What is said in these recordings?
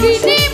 que nem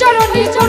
ওই চরণে।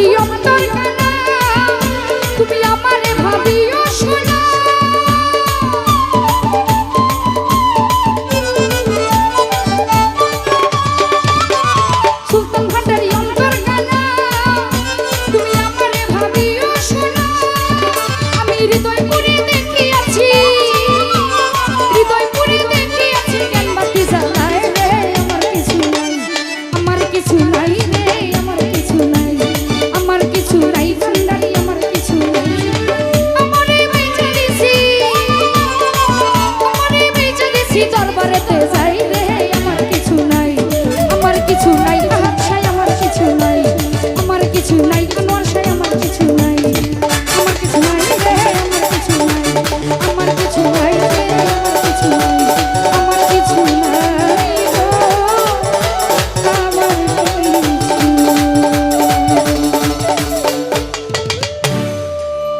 Be your